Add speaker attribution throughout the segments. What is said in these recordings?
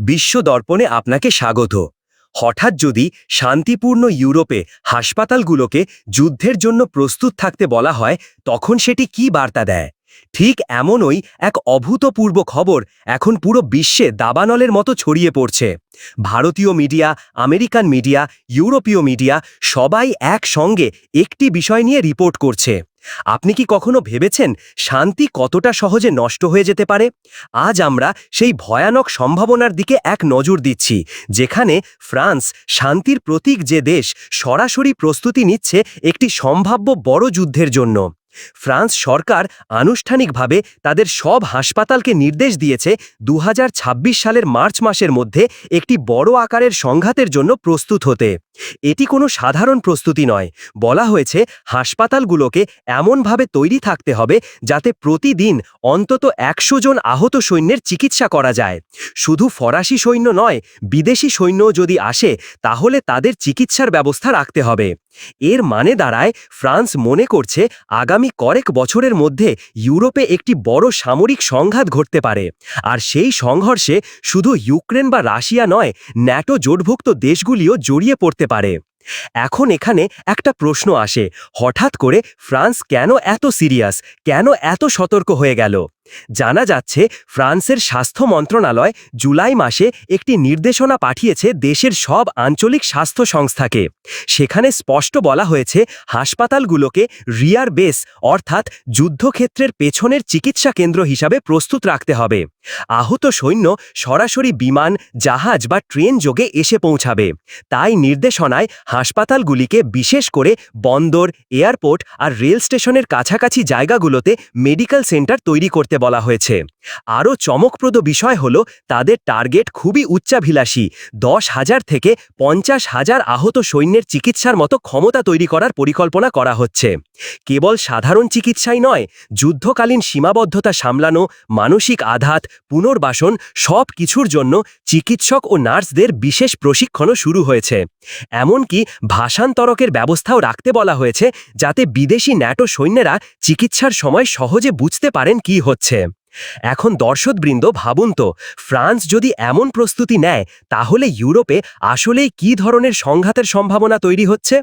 Speaker 1: বিশ্ব দর্পণে আপনাকে স্বাগত। হঠাৎ যদি শান্তিপূর্ণ ইউরোপে হাসপাতালগুলোকে যুদ্ধের জন্য প্রস্তুত থাকতে বলা হয়, তখন সেটি কি বার্তা দেয়? ঠিক এমনই এক অভূতপূর্ব খবর এখন পুরো বিশ্বে দাবানলের মতো ছড়িয়ে পড়ছে। ভারতীয় মিডিয়া, আমেরিকান মিডিয়া, ইউরোপীয় মিডিয়া সবাই একসঙ্গে একটি বিষয় নিয়ে রিপোর্ট করছে। আপনি কি কখনো ভেবেছেন শান্তি কতটা সহজে নষ্ট হয়ে যেতে পারে? আজ আমরা সেই ভয়ানক সম্ভাবনার দিকে এক নজর দিচ্ছি, যেখানে ফ্রান্স শান্তির প্রতীক যে দেশ সরাসরি প্রস্তুতি নিচ্ছে একটি সম্ভাব্য বড় যুদ্ধের জন্য। ফ্রান্স সরকার আনুষ্ঠানিকভাবে তাদের সব হাসপাতালকে নির্দেশ দিয়েছে দু হাজার ছাব্বিশ সালের মার্চ মাসের মধ্যে একটি বড় আকারের সংঘাতের জন্য প্রস্তুত হতে। এটি কোনো সাধারণ প্রস্তুতি নয়। বলা হয়েছে, হাসপাতালগুলোকে এমনভাবে তৈরি থাকতে হবে যাতে প্রতিদিন অন্তত একশো জন আহত সৈন্যের চিকিৎসা করা যায়। শুধু ফরাসি সৈন্য নয়, বিদেশি সৈন্যও যদি আসে, তাহলে তাদের চিকিৎসার ব্যবস্থা রাখতে হবে। এর মানে দাঁড়ায় ফ্রান্স মনে করছে আগামী কয়েক বছরের মধ্যে ইউরোপে একটি বড় সামরিক সংঘাত ঘটতে পারে। আর সেই সংঘর্ষে শুধু ইউক্রেন বা রাশিয়া নয়, ন্যাটো জোটভুক্ত দেশগুলিও জড়িয়ে পড়তে পারে। এখন এখানে একটা প্রশ্ন আসে, হঠাৎ করে ফ্রান্স কেন এত সিরিয়াস? কেন এত সতর্ক হয়ে গেল? জানা যাচ্ছে, ফ্রান্সের স্বাস্থ্য মন্ত্রণালয় জুলাই মাসে একটি নির্দেশনা পাঠিয়েছে দেশের সব আঞ্চলিক স্বাস্থ্য সংস্থাকে। সেখানে স্পষ্ট বলা হয়েছে, হাসপাতালগুলোকে রিয়ার বেস অর্থাৎ যুদ্ধক্ষেত্রের পেছনের চিকিৎসা কেন্দ্র হিসাবে প্রস্তুত রাখতে হবে। আহত সৈন্য সরাসরি বিমান, জাহাজ বা ট্রেন যোগে এসে পৌঁছাবে। তাই নির্দেশনায় হাসপাতালগুলিকে বিশেষ করে বন্দর, এয়ারপোর্ট আর রেল স্টেশনের কাছাকাছি জায়গাগুলোতে মেডিকেল সেন্টার তৈরি করতে বলা হয়েছে। আরও চমকপ্রদ বিষয় হল, তাদের টার্গেট খুবই উচ্চাভিলাষী। দশ হাজার থেকে পঞ্চাশ হাজার আহত সৈন্যের চিকিৎসার মতো ক্ষমতা তৈরি করার পরিকল্পনা করা হচ্ছে। কেবল সাধারণ চিকিৎসাই নয়, যুদ্ধকালীন সীমাবদ্ধতা সামলানো, মানসিক আঘাত, পুনর্বাসন সব কিছুর জন্য চিকিৎসক ও নার্সদের বিশেষ প্রশিক্ষণও শুরু হয়েছে। এমনকি ভাষান্তরকের ব্যবস্থাও রাখতে বলা হয়েছে, যাতে বিদেশি ন্যাটো সৈন্যেরা চিকিৎসার সময় সহজে বুঝতে পারেন কি হচ্ছে। এখন দর্শকবৃন্দ ভাবুন তো, ফ্রান্স যদি এমন প্রস্তুতি নেয়, তাহলে ইউরোপে আসলেই কি ধরনের সংঘাতের সম্ভাবনা তৈরি হচ্ছে?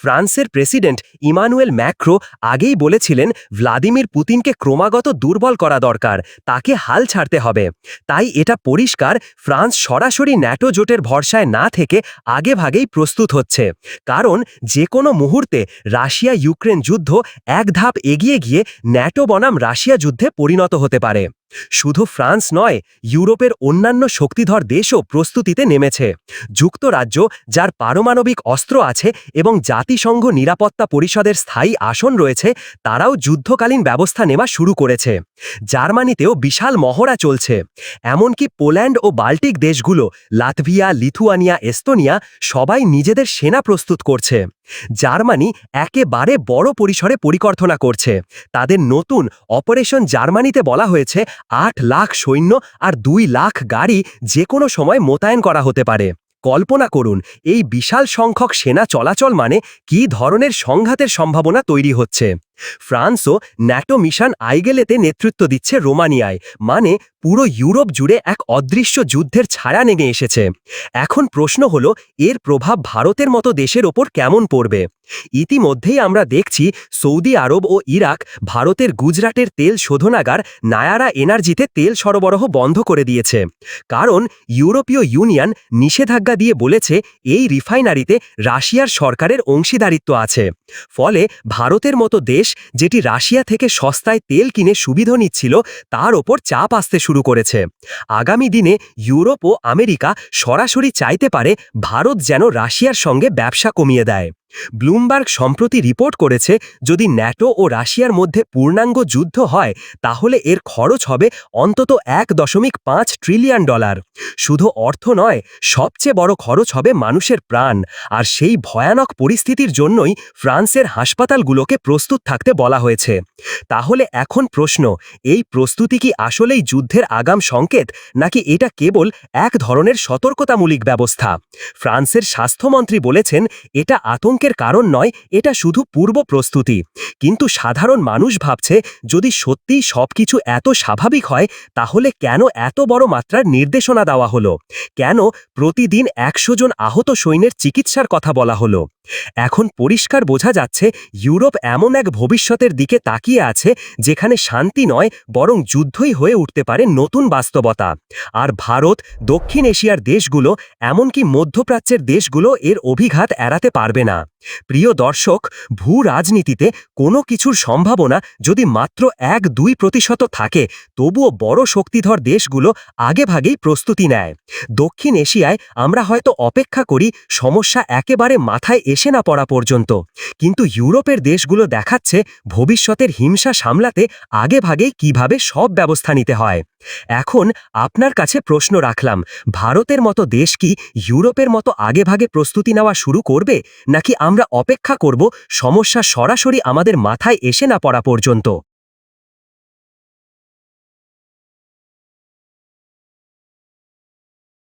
Speaker 1: ফ্রান্সের প্রেসিডেন্ট ইমানুয়েল ম্যাক্রো আগেই বলেছিলেন ভ্লাদিমির পুতিনকে ক্রমাগত দুর্বল করা দরকার, তাকে হাল ছাড়তে হবে। তাই এটা পরিষ্কার ফ্রান্স সরাসরি ন্যাটো জোটের ভরসায় না থেকে আগেভাগেই প্রস্তুত হচ্ছে। কারণ যে কোনো মুহূর্তে রাশিয়া ইউক্রেন যুদ্ধ এক ধাপ এগিয়ে গিয়ে ন্যাটো বনাম রাশিয়া যুদ্ধে পরিণত হতে পারে। শুধু ফ্রান্স নয়, ইউরোপের অন্যান্য শক্তিধর দেশও প্রস্তুতিতে নেমেছে। যুক্তরাজ্য, যার পারমাণবিক অস্ত্র আছে এবং জাতিসংঘ নিরাপত্তা পরিষদের স্থায়ী আসন রয়েছে, তারাও যুদ্ধকালীন ব্যবস্থা নেওয়া শুরু করেছে। জার্মানিতেও বিশাল মহড়া চলছে। এমনকি পোল্যান্ড ও বাল্টিক দেশগুলো, লাতভিয়া, লিথুয়ানিয়া, এস্তোনিয়া সবাই নিজেদের সেনা প্রস্তুত করছে। জার্মানি একেবারে বড় পরিসরে পরিকল্পনা করছে। তাদের নতুন অপারেশন জার্মানিতে বলা হয়েছে আট লাখ সৈন্য আর দুই লাখ গাড়ি যে কোনো সময় মোতায়েন করা হতে পারে। কল্পনা করুন, এই বিশাল সংখ্যক সেনা চলাচল মানে কি ধরনের সংঘাতের সম্ভাবনা তৈরি হচ্ছে? ফ্রান্সও ন্যাটো মিশন আইগেলেতে নেতৃত্ব দিচ্ছে রোমানিয়ায় মানে পুরো ইউরোপ জুড়ে এক অদৃশ্য যুদ্ধের ছায়া নেমে এসেছে। এখন প্রশ্ন হল, এর প্রভাব ভারতের মতো দেশের ওপর কেমন পড়বে? ইতিমধ্যেই আমরা দেখছি সৌদি আরব ও ইরাক ভারতের গুজরাটের তেল শোধনাগার নায়ারা এনার্জিতে তেল সরবরাহ বন্ধ করে দিয়েছে। কারণ ইউরোপীয় ইউনিয়ন নিষেধাজ্ঞা দিয়ে বলেছে, এই রিফাইনারিতে রাশিয়ার সরকারের অংশীদারিত্ব আছে। ফলে ভারতের মতো দেশ যেটি রাশিয়া থেকে সস্তায় তেল কিনে সুবিধা নিচ্ছিল, তার ওপর চাপ আসতে শুরু করেছে। আগামী দিনে ইউরোপ ও আমেরিকা সরাসরি চাইতে পারে ভারত যেন রাশিয়ার সঙ্গে ব্যবসা কমিয়ে দেয়। ব্লুমবার্গ সম্প্রতি রিপোর্ট করেছে, যদি ন্যাটো ও রাশিয়ার মধ্যে পূর্ণাঙ্গ যুদ্ধ হয়, তাহলে এর খরচ হবে অন্তত এক দশমিক পাঁচ ট্রিলিয়ন ডলার। শুধু অর্থ নয়, সবচেয়ে বড় খরচ হবে মানুষের প্রাণ। আর সেই ভয়ানক পরিস্থিতির জন্যই ফ্রান্সের হাসপাতালগুলোকে প্রস্তুত থাকতে বলা হয়েছে। তাহলে এখন প্রশ্ন, এই প্রস্তুতি কি আসলেই যুদ্ধের আগাম সংকেত, নাকি এটা কেবল এক ধরনের সতর্কতামূলক ব্যবস্থা? ফ্রান্সের স্বাস্থ্যমন্ত্রী বলেছেন, এটা আতঙ্ক আতঙ্কের কারণ নয়, এটা শুধু পূর্ব প্রস্তুতি। কিন্তু সাধারণ মানুষ ভাবছে, যদি সত্যিই সবকিছু এত স্বাভাবিক হয়, তাহলে কেন এত বড় মাত্রার নির্দেশনা দেওয়া হলো? কেন প্রতিদিন একশো জন আহত সৈন্যের চিকিৎসার কথা বলা হলো? এখন পরিষ্কার বোঝা যাচ্ছে, ইউরোপ এমন এক ভবিষ্যতের দিকে তাকিয়ে আছে, যেখানে শান্তি নয়, বরং যুদ্ধই হয়ে উঠতে পারে নতুন বাস্তবতা। আর ভারত, দক্ষিণ এশিয়ার দেশগুলো, এমনকি মধ্যপ্রাচ্যের দেশগুলো, এর অভিঘাত এড়াতে পারবে না। প্রিয় দর্শক ভূ রাজনীতিতে কোনো কিছুর সম্ভাবনা যদি মাত্র এক দুই প্রতিশত থাকে, তবুও বড় শক্তিধর দেশগুলো আগেভাগেই প্রস্তুতি নেয়। দক্ষিণ এশিয়ায় আমরা হয়তো অপেক্ষা করি সমস্যা একেবারে মাথায় এসে না পড়া পর্যন্ত। কিন্তু ইউরোপের দেশগুলো দেখাচ্ছে ভবিষ্যতের হিংসা সামলাতে আগেভাগেই কীভাবে সব ব্যবস্থা নিতে হয়। এখন আপনার কাছে প্রশ্ন রাখলাম, ভারতের মতো দেশ কি ইউরোপের মতো আগেভাগে প্রস্তুতি নেওয়া শুরু করবে, নাকি আমরা অপেক্ষা করব সমস্যা সরাসরি আমাদের মাথায় এসে না পড়া পর্যন্ত?